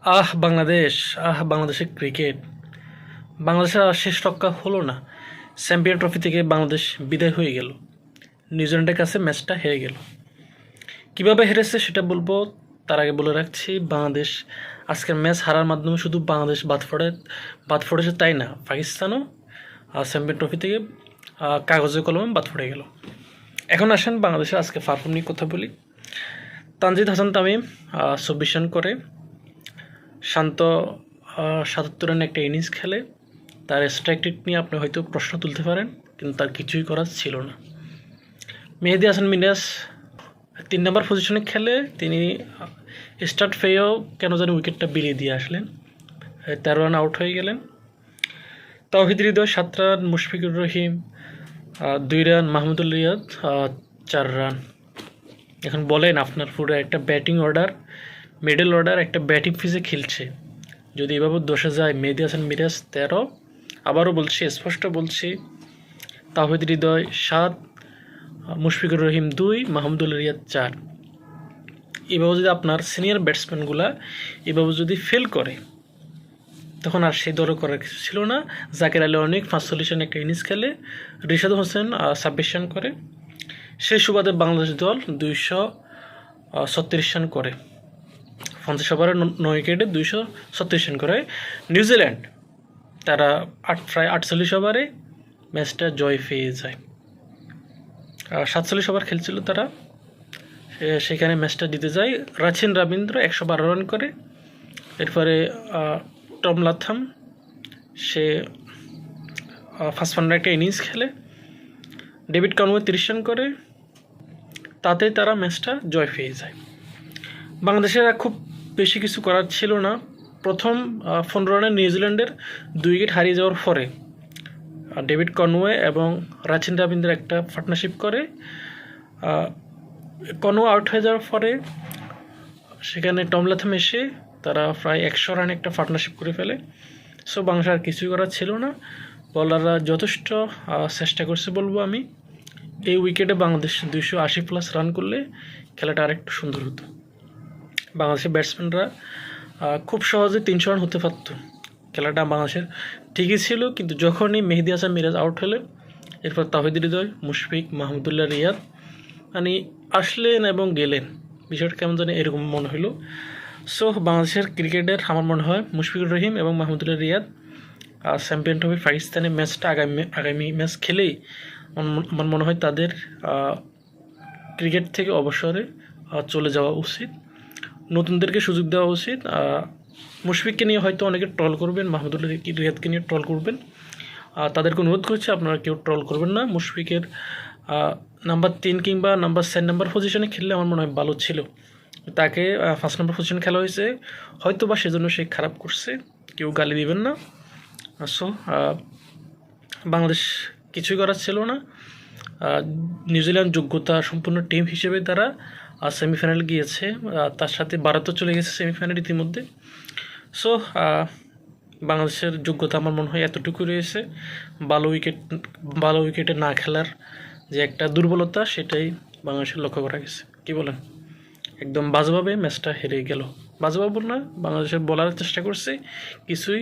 আহ, বাংলাদেশ, আহ, বাংলাদেশের ক্রিকেট। বাংলাদেশের আর শেষ রক্ষা হলো না। চ্যাম্পিয়ন ট্রফি থেকে বাংলাদেশ বিদায় হয়ে গেল। নিউজিল্যান্ডের কাছে ম্যাচটা হেরে গেল। কীভাবে হেরেছে সেটা বলব? তার আগে বলে রাখছি, বাংলাদেশ আজকের ম্যাচ হারার মাধ্যমে শুধু বাংলাদেশ বাদ পড়ে, বাদ পড়েছে তাই না? পাকিস্তানও চ্যাম্পিয়ন ট্রফি থেকে কাগজে কলমে বাদ পড়ে গেল। এখন আসেন বাংলাদেশের আজকে পারফর্ম নিয়ে কথা বলি। তানজিদ হাসান তামিম চব্বিশ রান করে। শান্ত সাতাত্তর রানে একটা ইনিংস খেলে। তার স্ট্রাইক রেট নিয়ে আপনি হয়তো প্রশ্ন তুলতে পারেন, কিন্তু তার কিছুই করার ছিল না। মেহেদি হাসান মিনাস তিন নম্বর পজিশনে খেলে, তিনি স্টার্ট ফেয়েও কেন জানি উইকেটটা বিলিয়ে দিয়ে আসলেন। তেরো রান আউট হয়ে গেলেন। তাওহিদ হৃদয়, সাত রান, মুশফিকুর রহিম দুই রান, মাহমুদুল রিয়াদ চার রান। এখন বলেন আপনার পুরো একটা ব্যাটিং অর্ডার মিডল অর্ডার একটা ব্যাটিং ফিজে খেলছে। যদি এভাবে দোষে যায়, মেহেদি হাসান, মিরাজ তেরো। আবারও বলছি, স্পষ্ট বলছি তাহিদ হৃদয় সাত, মুশফিকুর রহিম দুই, মাহমুদুল রিয়াদ চার। এভাবে যদি আপনার সিনিয়র ব্যাটসম্যানগুলা এভাবে যদি ফেল করে, তখন আর সেই দরও করার কিছু ছিল না। জাকির আলী অনেক পাঁচচল্লিশ রান একটা ইনিংস খেলে, রিশাদ হোসেন ছাব্বিশ রান করে। সেই সুবাদে বাংলাদেশ দল দুইশো ছত্রিশ রান করে। পঞ্চাশ ওভারে নয় উইকেটে দুইশো ছত্রিশ রান করে। নিউজিল্যান্ড, তারা আট প্রায় আটচল্লিশ ওভারে ম্যাচটা জয় পেয়ে যায়। আর সাতচল্লিশ ওভার খেলছিল তারা। সেখানে ম্যাচটা জিতে যায়। রাচিন রবীন্দ্র একশো বারো রান করে। এরপরে টম লাথাম, সে ফার্স্ট ফান্ডার একটা ইনিংস খেলে। ডেভিড কনওয়ে তিরিশ রান করে। তাতে তারা ম্যাচটা জয় পেয়ে যায়। বাংলাদেশের খুব বেশি কিছু করার ছিল না। প্রথম পনেরো রানে নিউজিল্যান্ডের দুই উইকেট হারিয়ে যাওয়ার পরে ডেভিড কনওয়ে এবং রাচিন রবীন্দ্র একটা পার্টনারশিপ করে। কনওয়ে আউট হয়ে যাওয়ার পরে, সেখানে টমলাথাম এসে তারা প্রায় একশো রানে একটা পার্টনারশিপ করে ফেলে। সো, বাংলাদেশ আর কিছুই করার ছিল না। বলাররা যথেষ্ট চেষ্টা করছে বলব আমি। এই উইকেটে বাংলাদেশ দুইশো আশি প্লাস রান করলে খেলাটা আরেকটু সুন্দর হতো। বাংলাদেশের ব্যাটসম্যানরা খুব সহজে তিনশো রান হতে পারতো। খেলাটা বাংলাদেশের ঠিকই ছিল, কিন্তু যখনই মেহেদি হাসান মিরাজ আউট হলেন, এরপর তাহিদ হৃদয়, মুশফিক, মাহমুদুল্লাহ, রিয়াদ মানে আসলেন এবং গেলেন। বিষয়টা কেমন জানি এরকম মনে হলো। সো বাংলাদেশের ক্রিকেটের আমার মনে হয় মুশফিকুর রহিম এবং মাহমুদুল্লাহ, রিয়াদ আর চ্যাম্পিয়ন ট্রফি পাকিস্তানের ম্যাচটা আগামী আগামী ম্যাচ খেলেই আমার মনে হয় তাদের ক্রিকেট থেকে অবসরে চলে যাওয়া উচিত। নতুনদেরকে সুযোগ দেওয়া উচিত। মুশফিককে নিয়ে হয়তো অনেকে ট্রল করবেন মাহমুদুল্লাহ রিয়াদকে নিয়ে ট্রল করবেন। আহ, তাদেরকে অনুরোধ করছি আপনারা কেউ ট্রল করবেন না। মুশফিকের নাম্বার তিন কিংবা নাম্বার সেন নাম্বার পজিশনে খেললে আমার মনে হয় ভালো ছিল। তাকে ফার্স্ট নাম্বার পজিশনে খেলা হয়েছে। হয়তো বা সেজন্য সে খারাপ করছে কেউ গালি দিবেন না। সো বাংলাদেশ কিছুই করার ছিল না। নিউজিল্যান্ড যোগ্যতা সম্পূর্ণ টিম হিসেবে তারা সেমিফাইনাল গিয়েছে তার সাথে ভারতও চলে গেছে সেমিফাইনাল ইতিমধ্যে। সো বাংলাদেশের যোগ্যতা আমার মনে হয় এতটুকু রয়েছে। ভালো উইকেট ভালো উইকেটে না খেলার যে একটা দুর্বলতা, সেটাই বাংলাদেশের লক্ষ্য করা গেছে। কি বলেন? একদম বাজেভাবে ম্যাচটা হেরে গেল। বাজেভাবে বল না, বাংলাদেশের বলার চেষ্টা করছে, কিছুই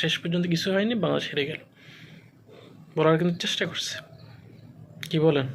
শেষ পর্যন্ত কিছু হয়নি, বাংলাদেশ হেরে গেল। বলার কিন্তু চেষ্টা করছে। কি বলেন?